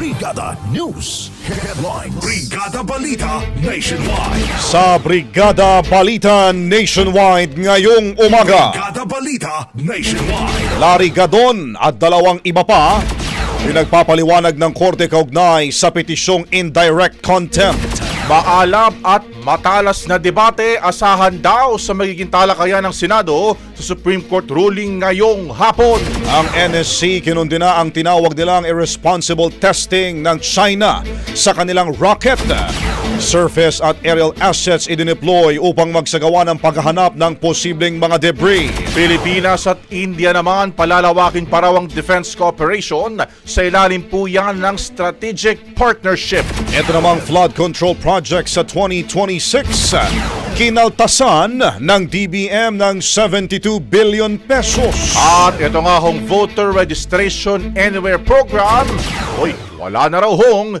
Brigada News Headlines. Brigada Balita Nationwide. Sa Brigada Balita Nationwide ngayong umaga, Brigada Balita Nationwide. Larry Gadon at dalawang iba pa pinagpapaliwanag ng korte kaugnay sa petisyong indirect contempt. Maalam at matalas na debate asahan daw sa magiging talakayan ng Senado sa Supreme Court ruling ngayong hapon. Ang NSC kinundina ang tinawag nilang irresponsible testing ng China sa kanilang rocket. Surface at aerial assets idineploy upang magsagawa ng paghahanap ng posibleng mga debris. Pilipinas at India naman palalawakin pa raw ang defense cooperation sa ilalim po yan ng strategic partnership. Ito namang flood control project sa 2026. Kinaltasan ng DBM ng 72 billion pesos. At ito nga hong voter registration anywhere program. Uy, wala na raw hong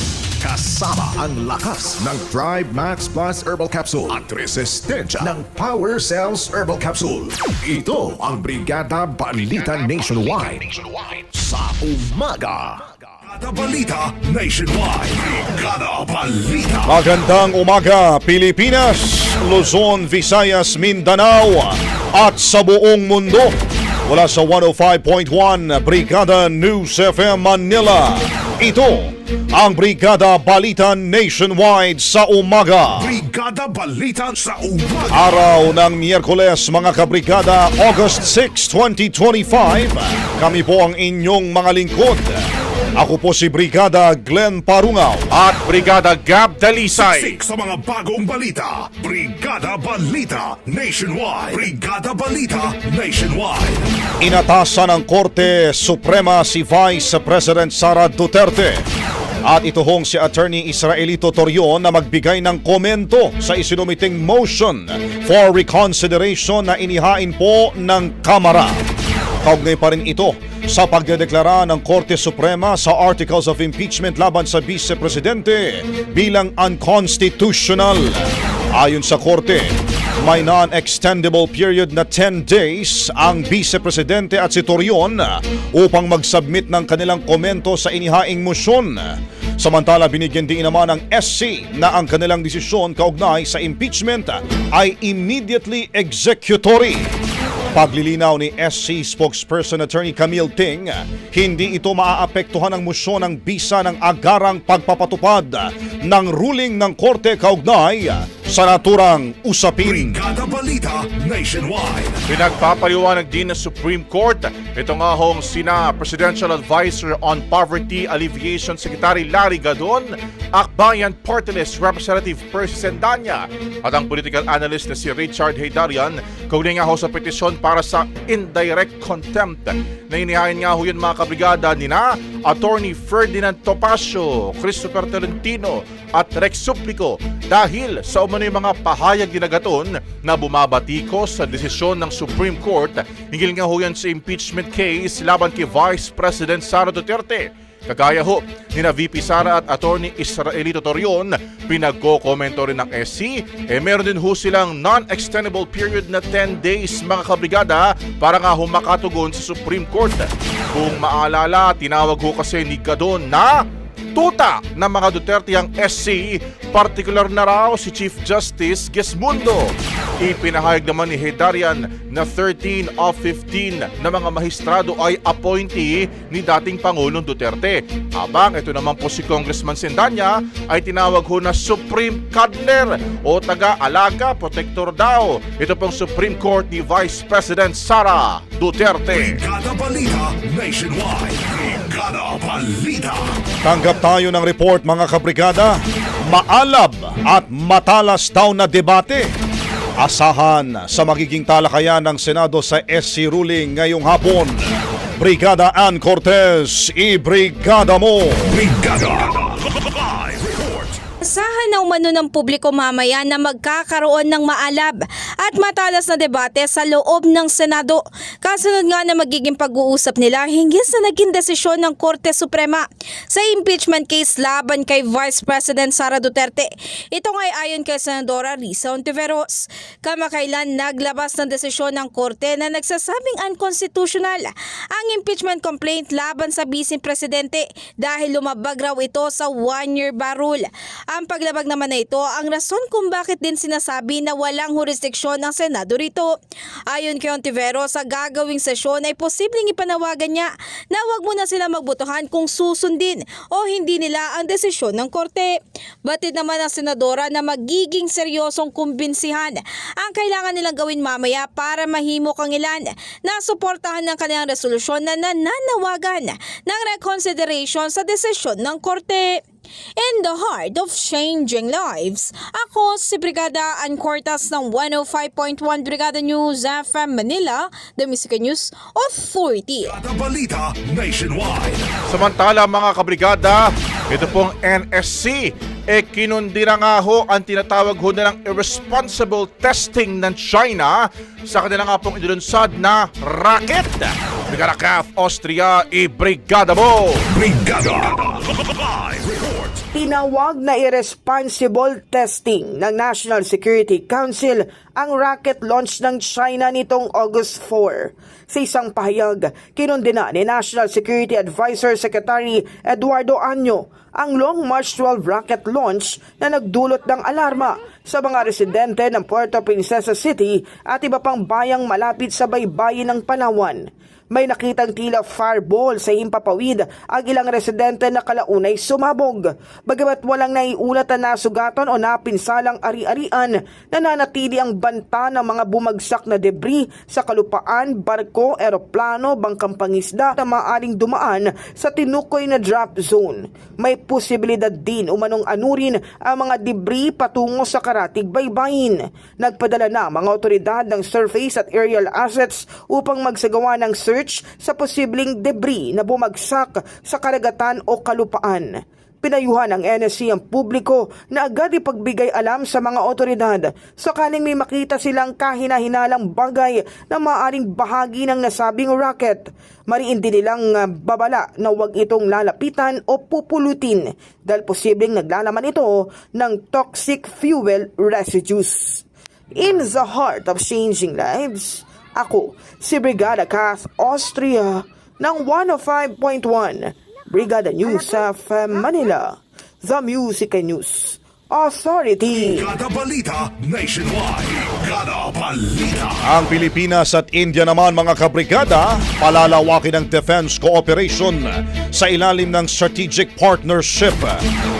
Kasama ang lakas ng Drive Max Plus Herbal Capsule at resistensya ng Power Cells Herbal Capsule. Ito ang Brigada Balita Nationwide sa umaga. Brigada Balita Nationwide. Brigada Balita. Magandang umaga Pilipinas, Luzon, Visayas, Mindanao at sa buong mundo. Mula sa 105.1 Brigada News FM Manila. Ito ang Brigada Balita Nationwide sa umaga. Brigada Balita sa umaga. Araw ng Miyerkules mga kabrigada, August 6, 2025. Kami po ang inyong mga lingkod. Ako po si Brigada Glenn Parungaw. At Brigada Gab Dalisay. Siksik sa mga bagong balita. Brigada Balita Nationwide. Brigada Balita Nationwide. Inatasan ng Korte Suprema si Vice President Sara Duterte. At ito hong si Attorney Israelito Torion na magbigay ng komento sa isinumiting motion for reconsideration na inihain po ng Kamara. Kaugnay pa rin ito sa pagdedeklara ng Korte Suprema sa Articles of Impeachment laban sa Vice Presidente bilang unconstitutional. Ayon sa Korte, May non-extendable period na 10 days ang Vice Presidente at si Torion upang mag-submit ng kanilang komento sa inihaing motion. Samantala binigyan din naman ng SC na ang kanilang desisyon kaugnay sa impeachment ay immediately executory. Paglilinaw ni SC spokesperson Attorney Camille Ting, hindi ito maaapektuhan ng musyon ng bisa ng agarang pagpapatupad ng ruling ng Korte kaugnay sa naturang usapin. Brigada Balita Nationwide. Pinagpapaliwanag din ng Supreme Court ito nga hong sina Presidential Advisor on Poverty Alleviation Secretary Larry Gadon, Akbayan Party List Representative Percy Sendanya at ang political analyst na si Richard Haydarian kaugnay nga ho sa petisyon para sa indirect contempt na inihain nga ho yun mga kabrigada ni na Attorney Ferdinand Topacio, Christopher Tolentino at Rex Suplico dahil sa umano yung mga pahayag dinagaton na bumabatiko sa desisyon ng Supreme Court hinggil nga ho yan sa impeachment case laban kay Vice President Sara Duterte. Kagaya ho ni na VP Sara at Attorney Israelito Torion, pinagkokomento rin ng SC, eh meron din ho silang non-extendable period na 10 days mga kabrigada para nga ho makatugon sa Supreme Court. Kung maalala, tinawag ho kasi ni Gadon na tuta ng mga Duterte ang SC, partikular na raw si Chief Justice Gesmundo. Ipinahayag naman ni Hedarian na 13 of 15 na mga mahistrado ay appointee ni dating Pangulong Duterte. Habang ito naman po si Congressman Sendanya ay tinawag ho na Supreme Cuddler o taga-alaga, protector daw. Ito pong Supreme Court ni Vice President Sara Duterte. Brigada Balita Nationwide. Brigada Balita. Tanggap tayo ng report mga kabrigada. Maalab at matalas daw na debate. Asahan sa magiging talakayan ng Senado sa SC ruling ngayong hapon. Brigada Ann Cortez, i-brigada mo! Brigada. Na umano ng publiko mamaya na magkakaroon ng maalab at matalas na debate sa loob ng Senado. Kasunod nga na magiging pag-uusap nila hinggil sa naging desisyon ng Korte Suprema sa impeachment case laban kay Vice President Sara Duterte. Ito nga ay ayon kay Senadora Risa Ontiveros. Kamakailan naglabas ng desisyon ng Korte na nagsasabing unconstitutional ang impeachment complaint laban sa Vice Presidente dahil lumabag raw ito sa one-year bar rule. Ang paglabag naman na ito ang rason kung bakit din sinasabi na walang jurisdiksyon ng Senado rito. Ayon kay Ontivero, sa gagawing sesyon ay posibleng ipanawagan niya na wag muna sila magbotohan kung susundin o hindi nila ang desisyon ng korte. Batid naman ng senadora na magiging seryosong kumbinsihan ang kailangan nilang gawin mamaya para mahimok ang ilan na suportahan ng kanilang resolusyon na nananawagan ng reconsideration sa desisyon ng korte. In the heart of changing lives, ako si Brigada Ann Cortas ng 105.1 Brigada News FM Manila, the Music News Authority. Brigada Balita Nationwide. Samantala mga kabrigada, ito pong NSC, e kinundi na nga ho ang tinatawag ho nilang irresponsible testing ng China sa kanila nga pong idilunsad na racket. Brigada CAF Austria, i-brigada mo! Brigada. Tinawag na irresponsible testing ng National Security Council ang rocket launch ng China nitong August 4. Sa isang pahayag, kinundina ni National Security Advisor Secretary Eduardo Anyo ang Long March 12 rocket launch na nagdulot ng alarma sa mga residente ng Puerto Princesa City at iba pang bayang malapit sa baybayin ng Palawan. May nakitang tila fireball sa himpapawid ang ilang residente na kalaunay sumabog. Bagamat walang naiulat na nasugatan o napinsalang ari-arian, nananatili ang banta ng mga bumagsak na debris sa kalupaan, barko, eroplano, bangkang pangisda na maaring dumaan sa tinukoy na drop zone. May posibilidad din umanong anurin ang mga debris patungo sa karatig baybayin. Nagpadala na mga otoridad ng surface at aerial assets upang magsagawa ng search sa posibleng debris na bumagsak sa karagatan o kalupaan. Pinayuhan ng NSC ang publiko na agad ipagbigay alam sa mga otoridad sakaling may makita silang kahina-hinalang bagay na maaring bahagi ng nasabing rocket. Mariin din nilang ah, babala na huwag itong lalapitan o pupulutin dahil posibleng naglalaman ito ng toxic fuel residues. In the heart of changing lives, ako si Brigada Kath Austria ng 105.1 Brigada News of Manila, The Music and News Authority. Kada balita nationwide. Kada balita. Ang Pilipinas at India naman mga kabrigada, palalawakin ang defense cooperation sa ilalim ng strategic partnership.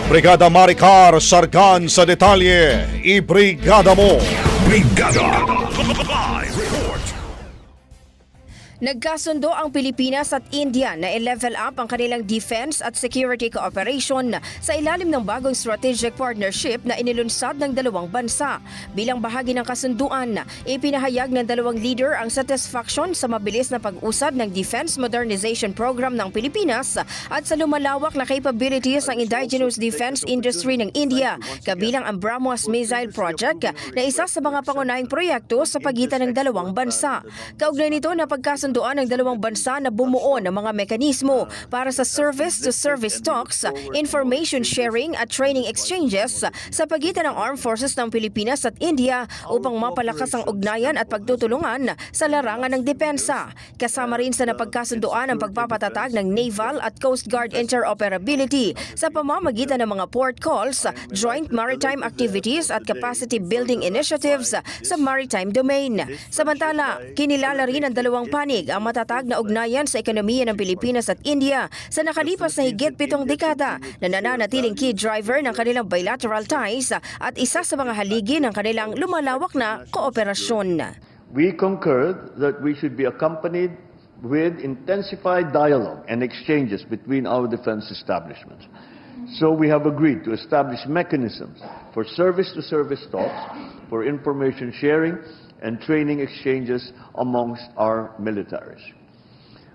Brigada Maricar Sargan sa detalye, ibrigada mo! Brigada. Nagkasundo ang Pilipinas at India na i-level up ang kanilang defense at security cooperation sa ilalim ng bagong strategic partnership na inilunsad ng dalawang bansa. Bilang bahagi ng kasunduan, ipinahayag ng dalawang leader ang satisfaction sa mabilis na pag-usad ng Defense Modernization Program ng Pilipinas at sa lumalawak na capabilities ng indigenous defense industry ng India, kabilang ang BrahMos Missile Project na isa sa mga pangunahing proyekto sa pagitan ng dalawang bansa. Kaugnay nito na pagkasunduan ng dalawang bansa na bumuo ng mga mekanismo para sa service-to-service talks, information sharing at training exchanges sa pagitan ng Armed Forces ng Pilipinas at India upang mapalakas ang ugnayan at pagtutulungan sa larangan ng depensa. Kasama rin sa napagkasunduan ang pagpapatatag ng naval at coast guard interoperability sa pamamagitan ng mga port calls, joint maritime activities at capacity building initiatives sa maritime domain. Samantala, kinilala rin ng dalawang panig ang matatag na ugnayan sa ekonomiya ng Pilipinas at India sa nakalipas na higit pitong dekada na nananatiling key driver ng kanilang bilateral ties at isa sa mga haligi ng kanilang lumalawak na kooperasyon. We concurred that we should be accompanied with intensified dialogue and exchanges between our defense establishments. So we have agreed to establish mechanisms for service-to-service talks, for information sharing, and training exchanges amongst our militaries.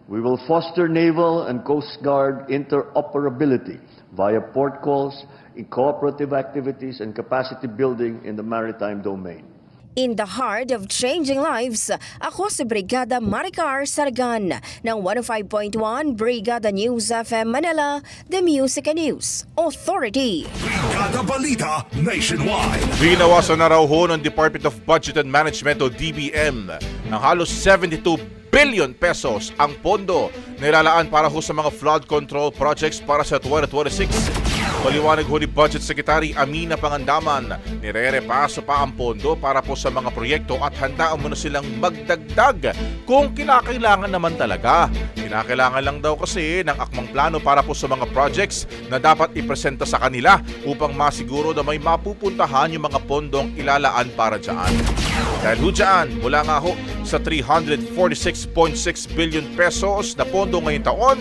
We will foster naval and coast guard interoperability via port calls, in cooperative activities, and capacity building in the maritime domain. In the heart of changing lives, ako si Brigada Maricar Sargan ng 105.1 Brigada News FM Manila, The Music and News Authority. Brigada balita nationwide. Binawasan na raw ho ng Department of Budget and Management o DBM ng halos 72 billion pesos ang pondo na ilalaan para ho sa mga flood control projects para sa 2026. Paliwanag ho ni Budget Secretary Amina Pangandaman, nire-repaso pa ang pondo para po sa mga proyekto at handaan mo na silang magdagdag kung kinakailangan naman talaga. Kinakailangan lang daw kasi ng akmang plano para po sa mga projects na dapat ipresenta sa kanila upang masiguro na may mapupuntahan yung mga pondong ilalaan para dyan. Dahil ho dyan, mula nga ho sa 346.6 billion pesos na pondo ngayong taon,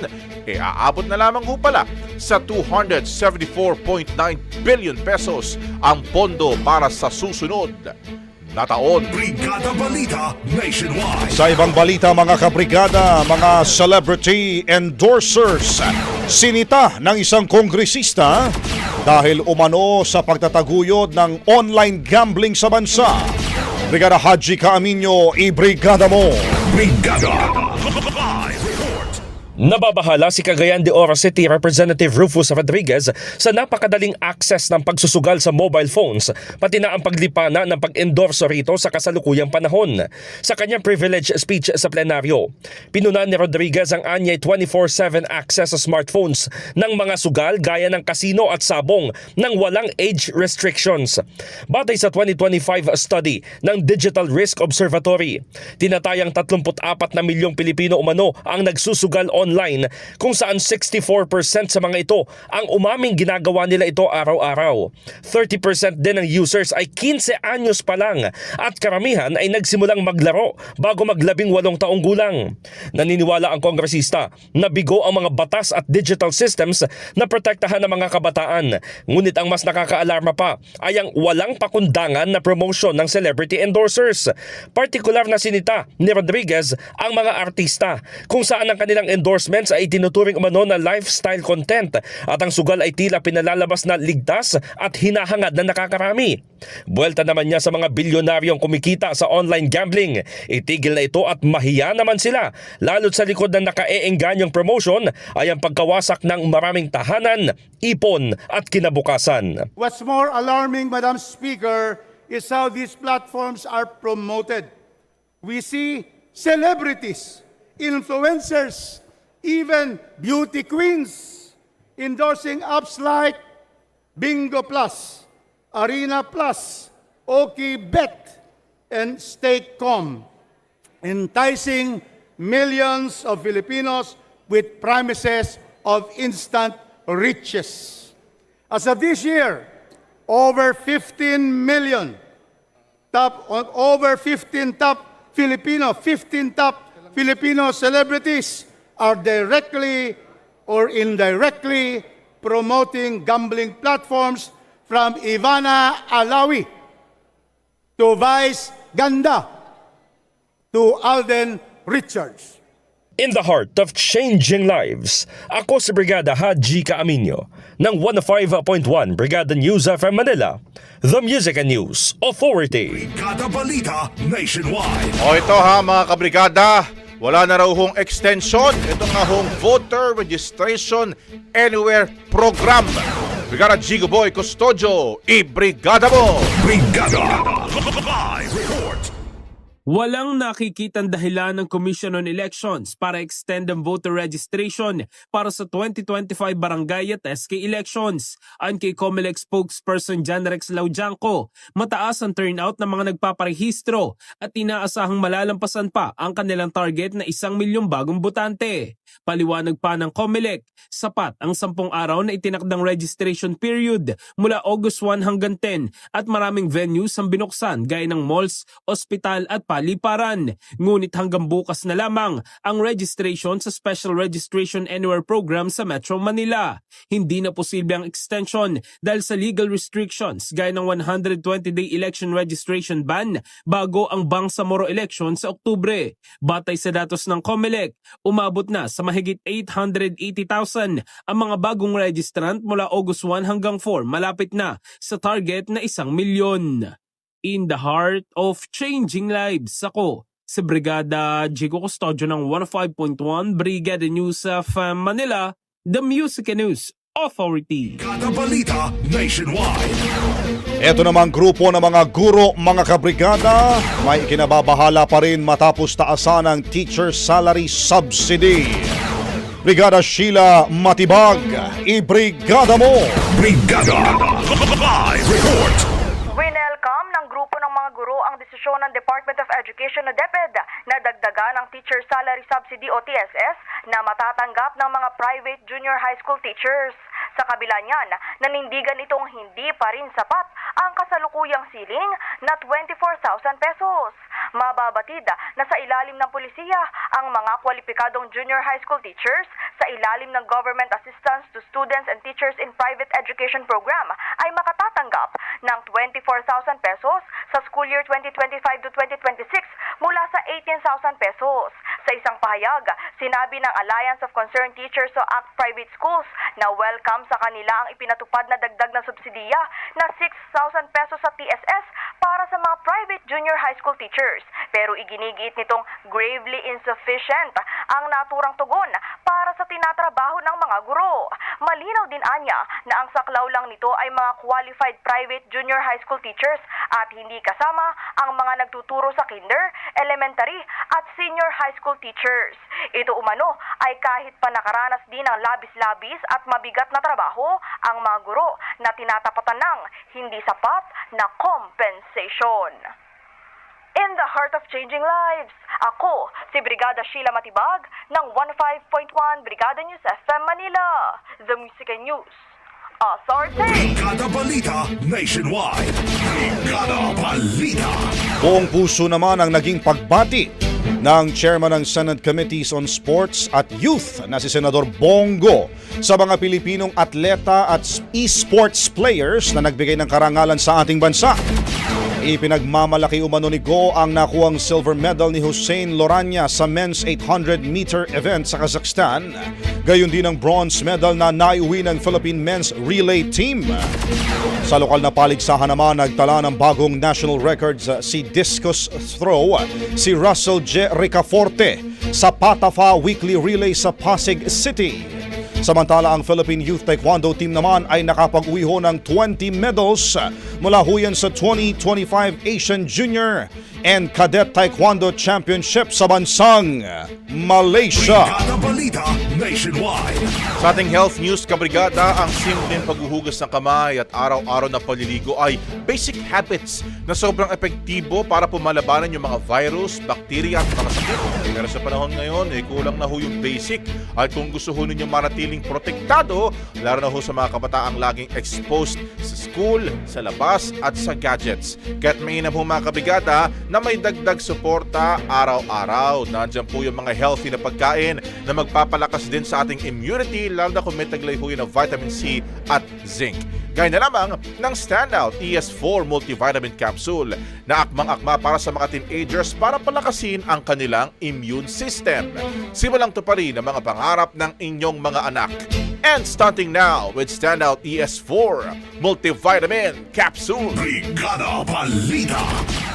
e aabot na lamang ho pala sa 274.9 billion pesos ang pondo para sa susunod na taon. Brigada balita nationwide. Sa ibang balita mga kabrigada, mga celebrity endorsers, sinita ng isang kongresista dahil umano sa pagtataguyod ng online gambling sa bansa. Brigada Haji Kaaminyo, ibrigada mo! Brigada. Live. Nababahala si Cagayan de Oro City Representative Rufus Rodriguez sa napakadaling access ng pagsusugal sa mobile phones pati na ang paglipana ng pag-endorso rito sa kasalukuyang panahon. Sa kanyang privilege speech sa plenaryo, pinunan ni Rodriguez ang anyay 24-7 access sa smartphones ng mga sugal gaya ng kasino at sabong nang walang age restrictions. Batay sa 2025 study ng Digital Risk Observatory, tinatayang 34 na milyong Pilipino umano ang nagsusugal online kung saan 64% sa mga ito ang umaming ginagawa nila ito araw-araw. 30% din ng users ay 15 anyos pa lang at karamihan ay nagsimulang maglaro bago maglabing walong taong gulang. Naniniwala ang kongresista na bigo ang mga batas at digital systems na protektahan ng mga kabataan. Ngunit ang mas nakakaalarma pa ay ang walang pakundangan na promotion ng celebrity endorsers. Partikular na sinita ni Rodriguez ang mga artista kung saan ang kanilang endorsements ay tinuturing umano na lifestyle content at ang sugal ay tila pinalalabas na ligtas at hinahangad na nakakarami. Buwelta naman niya sa mga bilyonaryong kumikita sa online gambling. Itigil na ito at mahiya naman sila. Lalo't sa likod ng nakaeenganyong promotion ay ang pagkawasak ng maraming tahanan, ipon at kinabukasan. What's more alarming, Madam Speaker, is how these platforms are promoted. We see celebrities, influencers, even beauty queens endorsing apps like Bingo Plus, Arena Plus, Oki Bet, and Stake.com, enticing millions of Filipinos with promises of instant riches. As of this year, over 15 million top over 15 top Filipino, 15 top Filipino celebrities are directly or indirectly promoting gambling platforms from Ivana Alawi to Vice Ganda to Alden Richards. In the heart of changing lives, ako si Brigada Haji Kaaminyo ng 105.1 Brigada News FM Manila, the Music and News Authority. Brigada Balita Nationwide. O ito ha mga kabrigada, wala na raw hong extension. Ito nga hong Voter Registration Anywhere Program. Brigada Jigo Boy Custodio, i-brigada mo! Brigada Live. Walang nakikitang dahilan ng Commission on Elections para extend ang voter registration para sa 2025 barangay at SK elections. Ayon kay COMELEC spokesperson John Rex Laujanco, mataas ang turnout ng mga nagpaparehistro at inaasahang malalampasan pa ang kanilang target na isang milyong bagong botante. Paliwanag pa ng COMELEC, sapat ang sampung araw na itinakdang registration period mula August 1 hanggang 10 at maraming venues ang binuksan gaya ng malls, ospital at paliparan. Ngunit hanggang bukas na lamang ang registration sa Special Registration Anywhere Program sa Metro Manila. Hindi na posible ang extension dahil sa legal restrictions gaya ng 120-day election registration ban bago ang Bangsamoro election sa Oktubre. Batay sa datos ng COMELEC, umabot na sa mahigit 880,000 ang mga bagong registrant mula August 1 hanggang 4 malapit na sa target na isang milyon in the heart of changing lives. Ako, si Brigada Jigo Custodio ng 105.1 Brigada News of Manila, the Music and News Authority. Balita Nationwide. Ito namang grupo ng mga guro, mga kabrigada, may ikinababahala pa rin matapos taasan ang teacher salary subsidy. Brigada Sheila Matibag, i-brigada mo! Brigada Live Report. Winelcome ng grupo ng mga guro ang desisyon ng Department of Education o DepEd na dagdagan ang Teacher Salary Subsidy o TSS na matatanggap ng mga private junior high school teachers. Sa kabila niyan, nanindigan itong hindi pa rin sapat ang kasalukuyang siling na 24,000 pesos. Mababatid na sa ilalim ng polisiya ang mga kwalipikadong junior high school teachers sa ilalim ng Government Assistance to Students and Teachers in Private Education Program ay makatatanggap ng 24,000 pesos sa school year 2025 to 2026 mula sa 18,000 pesos. Sa isang pahayag, sinabi ng Alliance of Concerned Teachers o ACT Private Schools na welcome sa kanila ang ipinatupad na dagdag na subsidiya na 6,000 pesos sa TSS para sa mga private junior high school teachers. Pero iginigiit nitong gravely insufficient ang naturang tugon para sa tinatrabaho ng mga guro. Malinaw din anya na ang saklaw lang nito ay mga qualified private junior high school teachers at hindi kasama ang mga nagtuturo sa kinder, elementary at senior high school teachers. Ito umano ay kahit pa nakaranas din ng labis-labis at mabigat na trabaho ang mga guro na tinatapatan ng hindi sapat na compensation. In the heart of changing lives, ako si Brigada Sheila Matibag ng 15.1 Brigada News FM Manila, The Music and News Authority. Brigada Balita Nationwide. Brigada Balita. Buong puso naman ang naging pagbati ng chairman ng Senate Committees on Sports at Youth na si Senador Bongo sa mga Pilipinong atleta at esports players na nagbigay ng karangalan sa ating bansa. Ipinagmamalaki umano ni Go ang nakuang silver medal ni Hussein Loranya sa men's 800-meter event sa Kazakhstan. Gayon din ang bronze medal na naiuwi ng Philippine men's relay team. Sa lokal na paligsahan naman, nagtala ng bagong national records si discus throw si Russell J. Ricaforte sa Patafa Weekly Relay sa Pasig City. Samantala ang Philippine Youth Taekwondo team naman ay nakapag-uwi ho ng 20 medals mula ho yan sa 2025 Asian Junior and Cadet Taekwondo Championship sa bansang Malaysia. Sa ating health news, kabrigada, ang simpleng paghuhugas ng kamay at araw-araw na paliligo ay basic habits na sobrang epektibo para pumalabanan yung mga virus, bakterya at mga sakit. Pero sa panahon ngayon, eh, kulang na ho yung basic. At kung gusto ho ninyong manatiling protektado, lalo na ho sa mga kabataang laging exposed sa school, sa labas at sa gadgets. Kaya't mainam ho mga kabigada na may dagdag suporta araw-araw. Nandiyan po yung mga healthy na pagkain na magpapalakas din sa ating immunity lalo na kung may taglay ho yun ng vitamin C at zinc. Gaya na lamang ng Standout ES4 Multivitamin Capsule na akmang-akma para sa mga teenagers para palakasin ang kanilang immune system. Simulang to pa rin ang mga pangarap ng inyong mga anak. And starting now with Standout ES4 Multivitamin Capsule. Brigada Balita.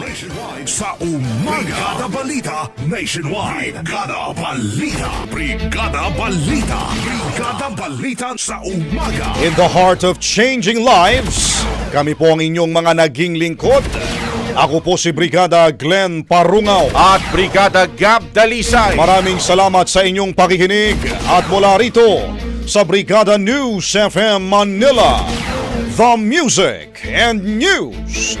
Nationwide. Sa umaga. Brigada Balita Nationwide. Brigada Balita. Brigada Balita. Brigada Balita sa umaga. In the heart of changing lives, kami po ang inyong mga naging lingkod. Ako po si Brigada Glenn Parungaw. At Brigada Gab Dalisay. Maraming salamat sa inyong pakikinig at mula rito sa Brigada News FM Manila, The Music and News